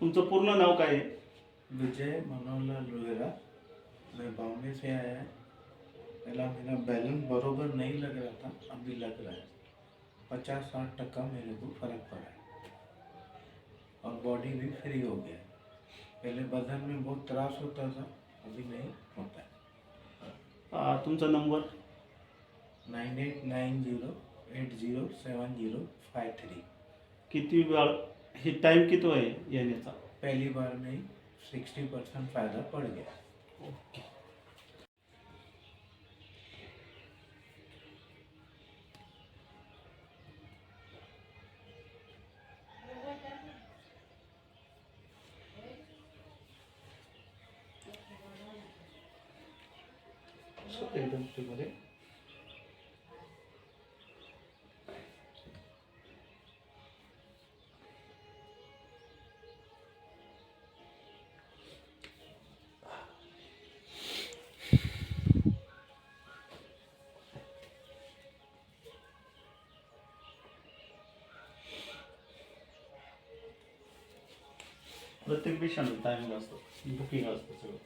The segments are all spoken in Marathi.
तुमचं पूर्ण नाव काय आहे? विजय मनोहरलाल रोहिरा मैं बॉम्बे से आया है. पहला मेरा बैलून बरोबर नहीं लग रहा था अभी लग रहा है। पचास साठ टक्का मेरे को फर्क पड़ा है। और बॉडी भी फ्री हो गया है। पहले बदन में बहुत त्रास होता था अभी नहीं होता है। आ, तुमचा number? Nine eight nine zero eight zero seven zero five three. किती वेळ हे टाईम किती आहे येण्याचा? पहली बार में ही सिक्सटी परसेंट फ़ायदा पड़ गया ओके एकदम मध्ये प्रत्येक पेशंट टायमिंग असतं बुकिंग असतं सगळं.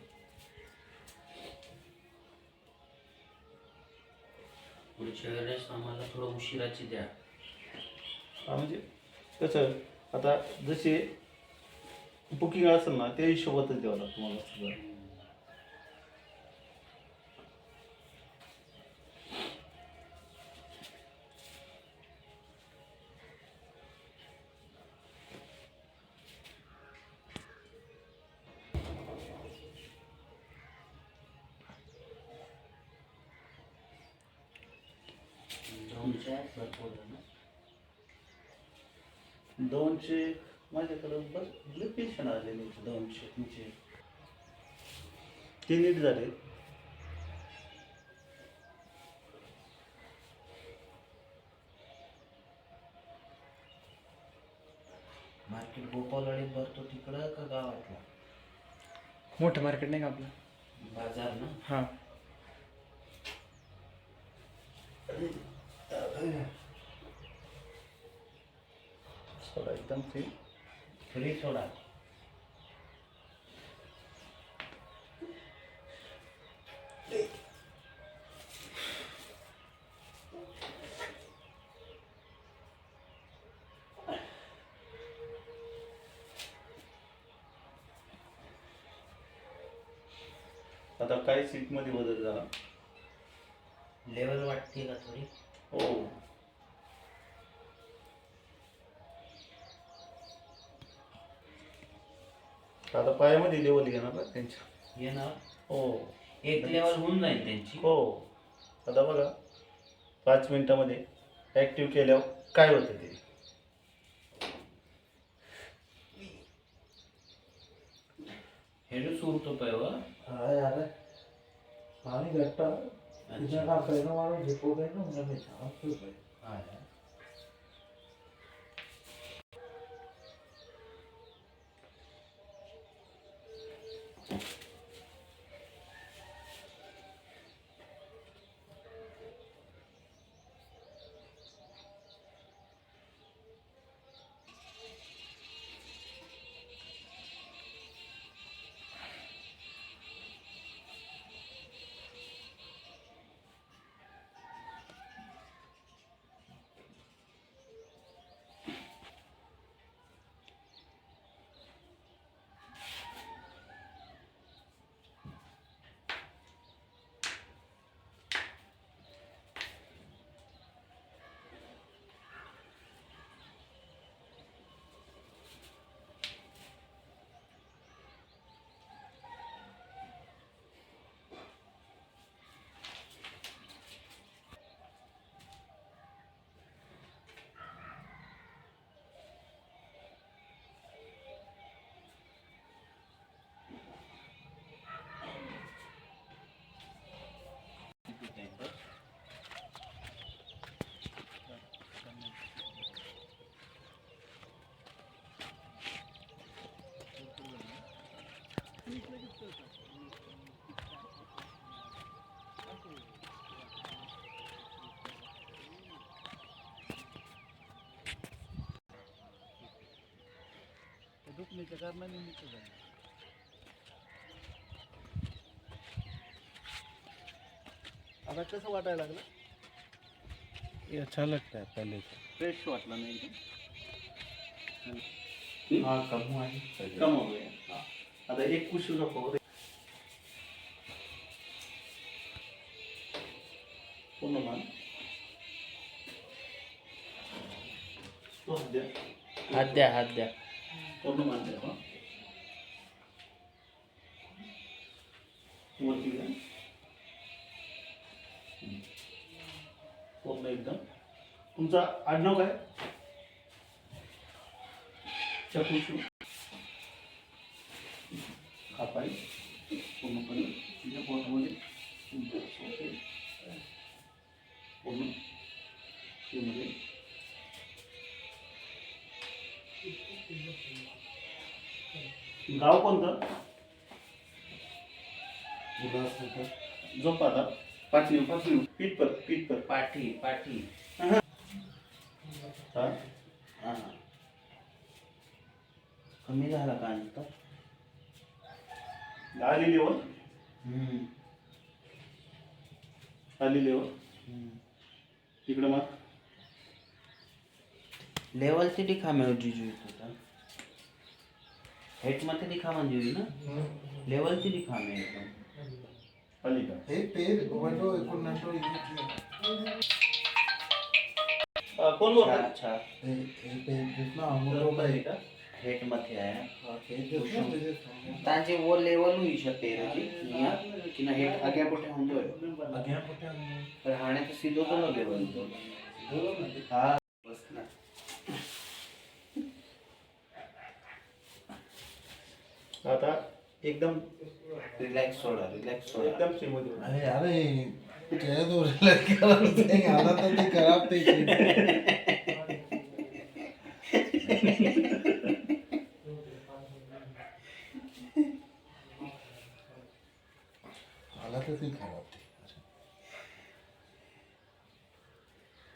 पुढच्या वेळेस आम्हाला थोडं उशिराची द्या. हा म्हणजे कसं आता जसे बुकिंग असेल ना त्या हिशोबातच द्यावं लागतं तुम्हाला सगळं. दोनच्या भरपूर ना दोनशे माझ्याकडं बस पेशंट होते, दोनशे तीनशे ते नीट झाले. मार्केट गोपालवाडीत भरतो तिकडं का गावातला? मोठं मार्केट नाही का आपलं? बाजार ना? हां. सोडा एकदम फ्री फ्री सोडा. आता काय सीटमध्ये बदल झाला. लेवल वाटते का थोडी? पायामध्ये लेवल घेणार ना त्यांच्या. येणार? हो. एक लेवल होऊन जाईल त्यांची. हो. आता बघा पाच मिनिटामध्ये ॲक्टिव्ह केल्यावर काय होतं ते? हेडू सुरतो पैव पानी घट्टा इधर का पैना वाला झिपो गए ना. के टाइम पर दुखने के नहीं निकल आता कसं वाटायला लागलं ये अच्छा लगता है पहले से। फ्रेश वाटला नाही। एकदम? हाँ कम हुआ है। कम हो गया। हाँ। आता एक कुशी रखो पूर्ण मान तो हात द्या हात द्या हात द्या पूर्ण मान द्या हा. वरती घ्या एकदम. तुमचा आडनाव काय? चकुशू खापाई. पूर्णपणे तुझ्या पोटामध्ये पूर्ण त्यामध्ये गाव कोणतं? आता पाचवी पाचवी पीठ पर पीठ पर. पाठी पाठी. हा. हा? कमी झाला का नंतर आलेली वर आलेली वर तिकडं मग लेवल ची लेवलची डिखाम्यावरची जुई होता हेटमध्ये डिखामा जुई ना? लेवल लेवलची डिखामे एकदम. अलीकडे. हे पेर टोमॅटो एकोणनाटो कोण बोलतात अच्छा अच्छा हेठमध्ये आहे. तव्हांजे वो लेवल हुई छा पेर जी ईअं की न हेठि अॻियां पुठियां हूंदो हुयो पर हाणे त सीधो थो लॻे वञो हा. बसि न. आता एकदम रिलॅक्स सोडा रिलॅक्स सोडा. एकदम श्रीमती अरे अरे कह दो आधा तो नहीं खराब थे हालत तो नहीं खराब थी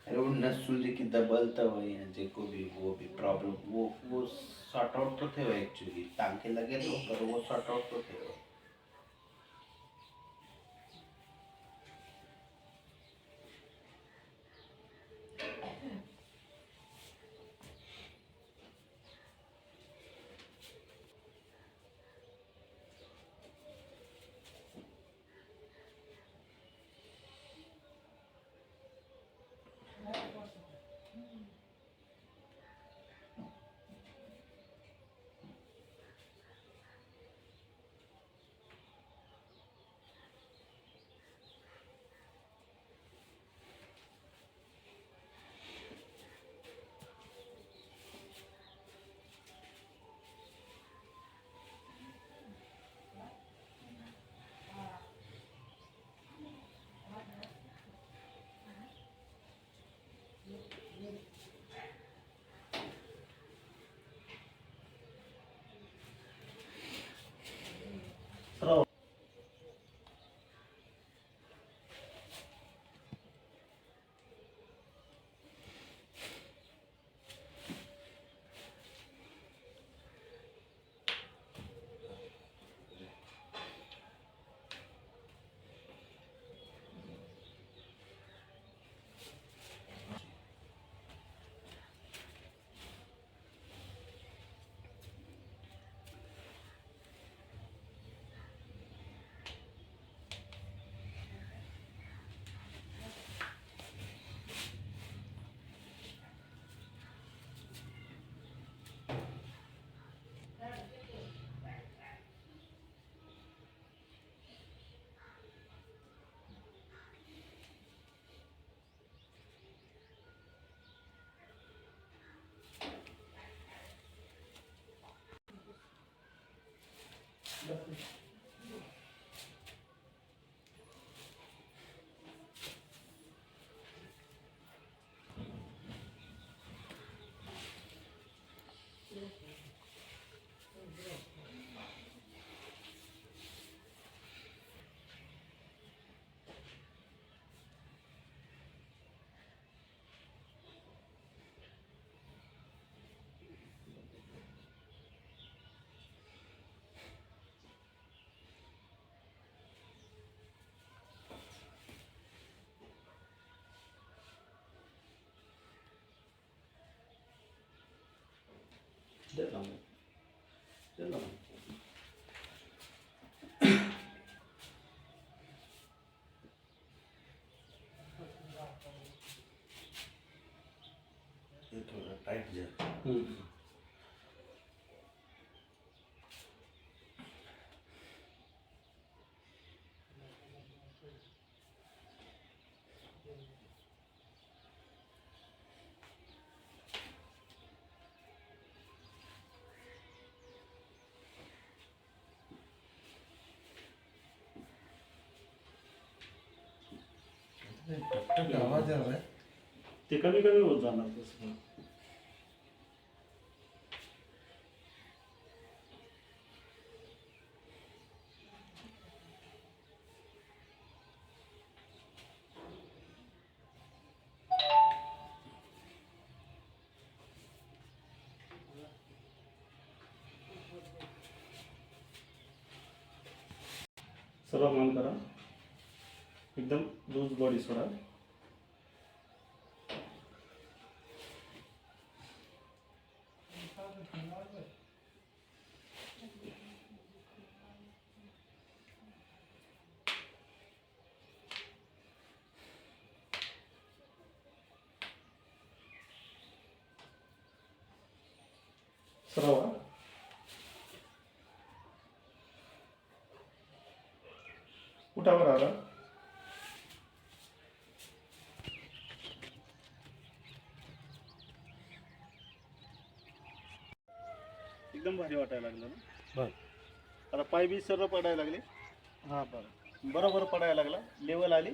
अरे वो नसुल जी की दबलता जेको भी वो भी प्रॉब्लम वो वो सॉर्ट आउट तो थे एक्चुअली तव्हांखे लगे तो पर वो सॉर्ट आउट तो थे Stefan. आवाज आलाय ते कमी कमी होत जाणार तसं. सर्व मान करा. एकदम लूज बॉडी सोडा. सरावा. उठावर आला. एकदम भारी वाटायला लागलं ना. बर. आता पाय बी सर्व पडायला लागले. हां बरं. बरोबर पडायला लागला. लेवल आली.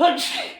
Hutch!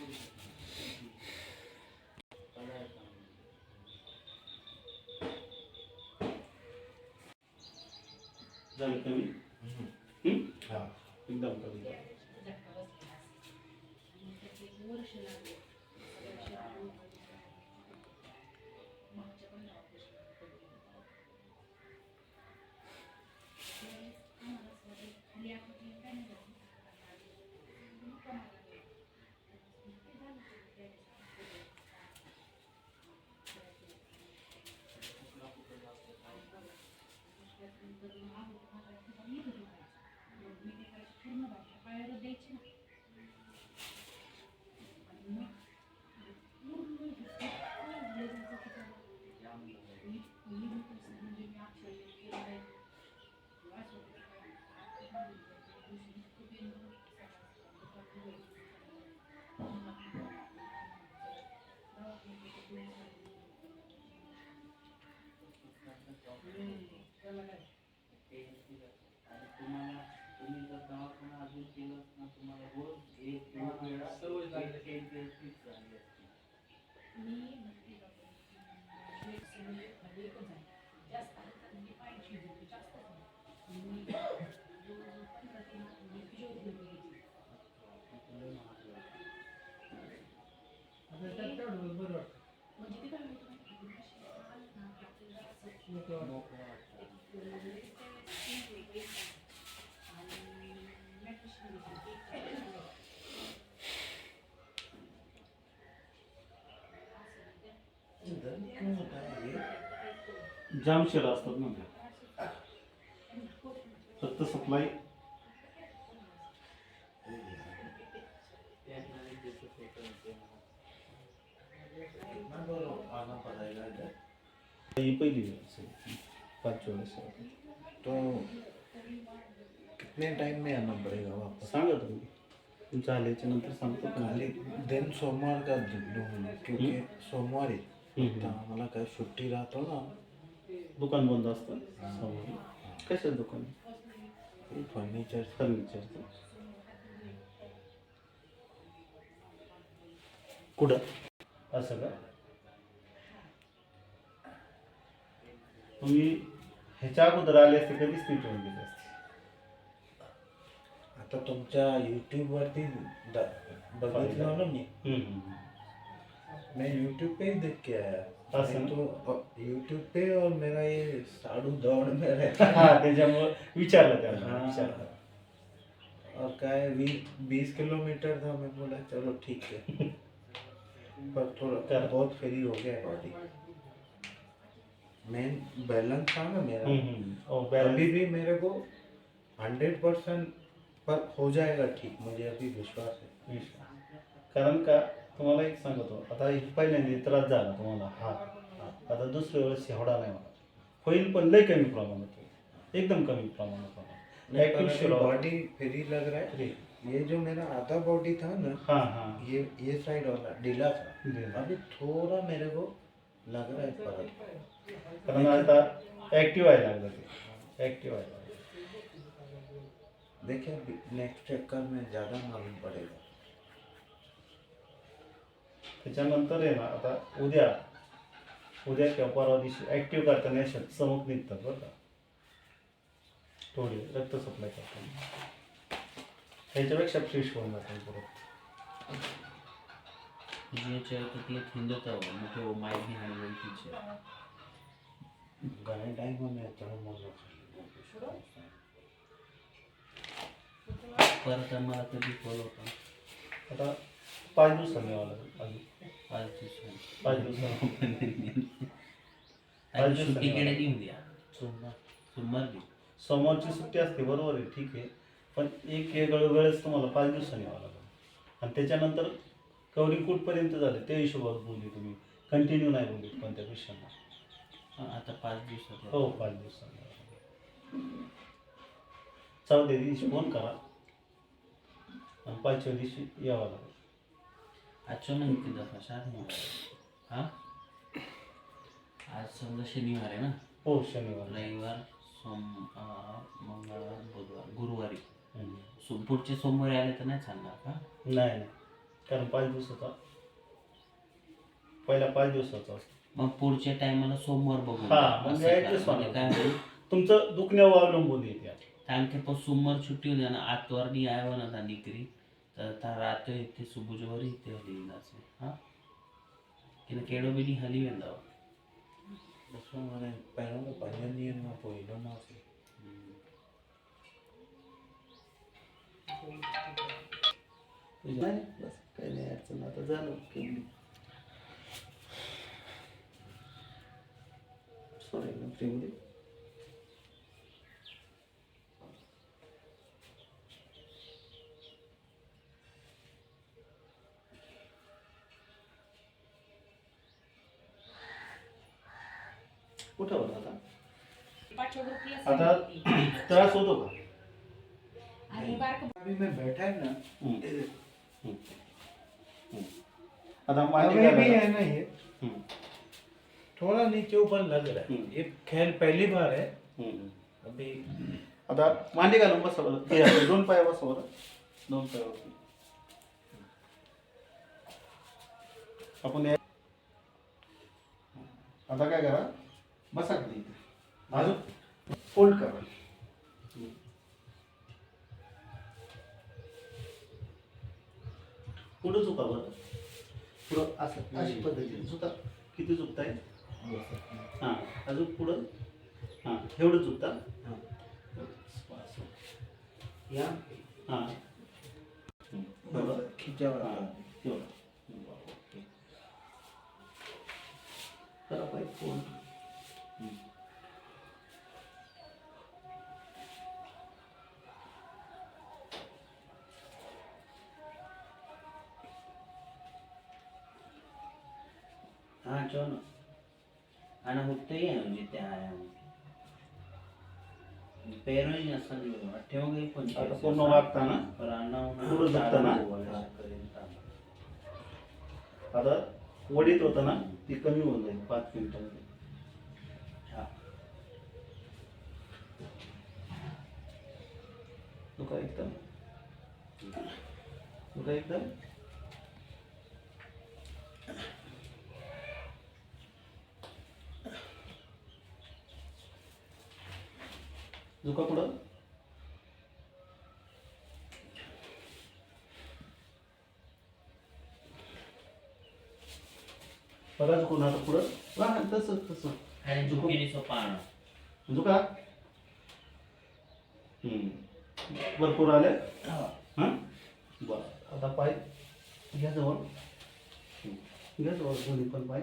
झालं कमी हं? हा. एकदम कमी. जाम शेड असतात ना त्या फक्त सप्लाय ही पहिली पाचव्या वेळेस. तो कितने टाइम में आना पड़ेगा वापस? सांगा तुम्ही. आल्याच्यानंतर सांगतो खाली दिन सोमवार का क्योंकि सोमवार. आम्हाला काय सुट्टी राहतो ना दुकान बंद असतं. समोर कशाचं दुकान? फर्निचर. फर्निचरचं. कुठं? असं का? तुम्ही ह्याच्या अगोदर आले असते कधीच नीट होऊन गेले असते. आता तुमच्या यूट्यूब वरती द- बघितलं ना मी. मैं यूट्यूब पे ही देख के आया ना? तो यूट्यूब पे और मेरा ये साड़ू दौड़ में रहता है हा त्याच्यामुळं विचारलं हाँ। विचारलं और क्या है बीस बीस किलोमीटर था मैं बोला चलो ठीक है। पर थोड़ा बहुत फ्री हो गया बॉडी मेन बैलेंस था ना मेरा। हम्म, हम्म. और अभी भी मेरे को हंड्रेड परसेंट पर हो जाएगा ठीक मुझे अभी विश्वास है। कारण का तुम्हाला एक सांगतो. आता हे पहिल्यांदा त्रास झाला तुम्हाला. हा आता दुसऱ्या वेळेस एवढा नाही मला होईल पण लय कमी प्रमाणात होईल. एकदम कमी प्रमाणात होणार. बॉडी फ्री लग रहा है ये जो मेरा आधा बॉडी था ना हा हा. ये ये साइड वाला ढीला था। अभी थोड़ा मेरे को लग रहा है फर्क। कारण आता ऍक्टिव्ह व्हायला लागलं ते. ऍक्टिव्ह लागलं देखिए नेक्स्ट चक्कर में ज़्यादा मालूम पड़ेगा। त्याच्यानंतर आहे ना आता उद्या उद्या किंवा परवा दिवशी ऍक्टिव्ह करताना अशा चमक निघतात बरं का. थोडी रक्त सप्लाय करताना. ह्याच्यापेक्षा फ्रेश होऊन जातात परत जियाच्या तिथले खिंडत आहो मग ते माहिती आणि ओळखीचे घने टाइम में इतना मोनो परत आम्हाला कधी बोलवता आता पाच दिवसांनी यावं लागेल अजून पाच दिवसांनी. पाच दिवसांनी. आणि सुट्टीकडे देऊन द्या. सोमवार. सोमवार देऊ सोमवारची सुट्टी असते बरोबर आहे ठीक आहे. पण एक वेगळं वेळेस तुम्हाला पाच दिवसांनी यावं लागेल. आणि त्याच्यानंतर कवडी कुठपर्यंत झाले त्या हिशोबात बोलली तुम्ही. कंटिन्यू नाही बोलली कोणत्या हा, आता पाच दिवसात हो पाच दिवसांनी चौथ्या दिवशी फोन करा. आणि पाचव्या दिवशी यावं लागेल. अचानक म्हणजे किती दसरा चार हा? आज समजा शनिवार आहे ना? हो शनिवार. रविवार सोम मंगळवार बुधवार गुरुवारी. पुढचे सोमवारी आले तर नाही सांगणार का? नाही नाही. कारण पाच दिवसाचा पहिला पाच दिवसाचा मग पुढच्या टायमाला सोमवार बघू हा म्हणजे तुमचं दुखण्यावर अवलंबून येते कारण की पण सोमवार सुट्टी होती ना आतवार नी आयवा ना निकरी. નીકળી તો તા રાતે તે સુબહ જો વળી તે હલી જશે હા એને કેળો બી નહીં હલી વેંદા બસો મને પહેલાં તો પંજનીયમાં પોઈનો માફી नाही बस काही नाही अडचण आता झालं केली सॉरी आता मांडी अभी भी घालायला. है ना ये हम्म. थोड़ा नीचे ऊपर लग रहा. है. ये खेल पहली बार है. अभी आता मांडी घालून बसा दोन पाय बसा दोन पायावर आपण आता काय करा? बसा હા જો ને આને હું તો અહીંયા જે ત્યાં આયા પહેરો જ નસન જો અઠ્યાવું ગઈ પણ आता पूर्ण वागताना પણ આના पुढं झुकताना? आता वडीत होतं ना ती कमी होऊन जाईल पाच मिनिटांमध्ये હા तुका एकदम तुका एकदम झुका पुढं. बघा झुकून आता पुढं. वा तसं तसं. आणि झुकेने सोपा झुका. भरपूर आले. हां. बरं. आता पाय. घ्या जवळ. हम्म. घ्या जवळ दोन्ही पण पाय.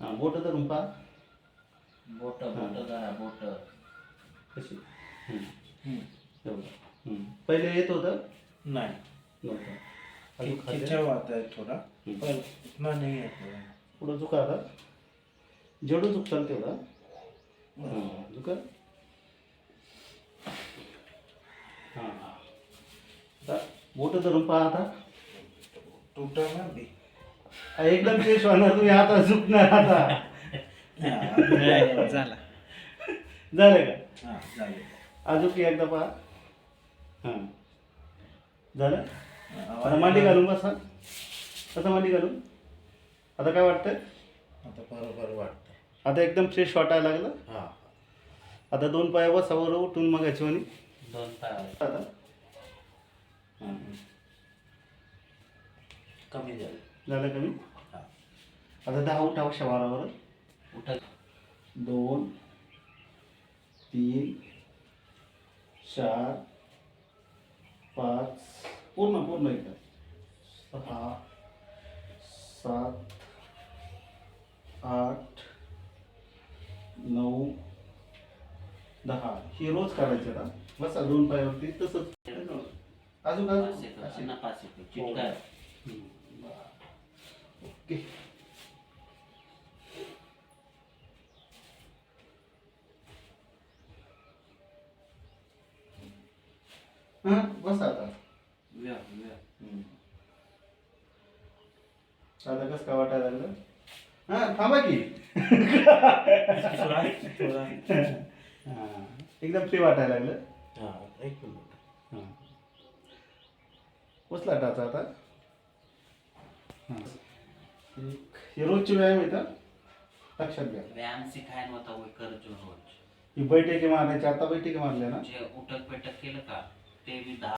हां बोट धरून पहा. बोट बोट धरा बोट. कशी? हम्म. हम्म। एवढं. हम्म. पहिले येत होतं? नहीं. नव्हतं. अजून थोड़ा. हम्म. पर नहीं है थोड़ा झुका आता. जेवढं झुकताल तेवढा. हम्म. झुका हां आता बोट धरून पहा आता. टूटा ना अभी एकदम फ्रेश होणार. तुम्ही आता झुकणार आता. हाँ. झाला. झालं का? हाँ जाइए अजून की एकदा पहा. हां. झालं? आता मांडी घालून बसा. आता मांडी घालून. आता काय वाटतंय? आता बरोबर वाटतं आता एकदम फ्रेश वाटायला लागलं. हा. आता दोन पाया बसावर उठून मग म्हणी दोन पाय आता. हां. कमी झालं. झालं कमी? हा. आता दहा उठाव शवारावर. उठा. दोन तीन चार पाच. पूर्ण पूर्ण एकदा सहा सात आठ नऊ दहा. हे रोज करायचे आता बसा दोन पायावरती. तसंच. अजून अजून ना चिटकाय ओके. हां? बस आता. व्या व्या आता कसं काय वाटायला लागलं? हां थांबा की. थोडा थोडा. हां. एकदम फ्री वाटायला लागलं? हा एक मिनिट. हां. उचला टाचा आता? हां. हे रोजची व्यायाम येतं लक्षात घ्या. व्यायाम सिखायला होता वो करजो रोज. ही बैठकी मारण्याची आता बैठकी मारल्या ना? जे उठक बैठक केलं का? ते बी दहा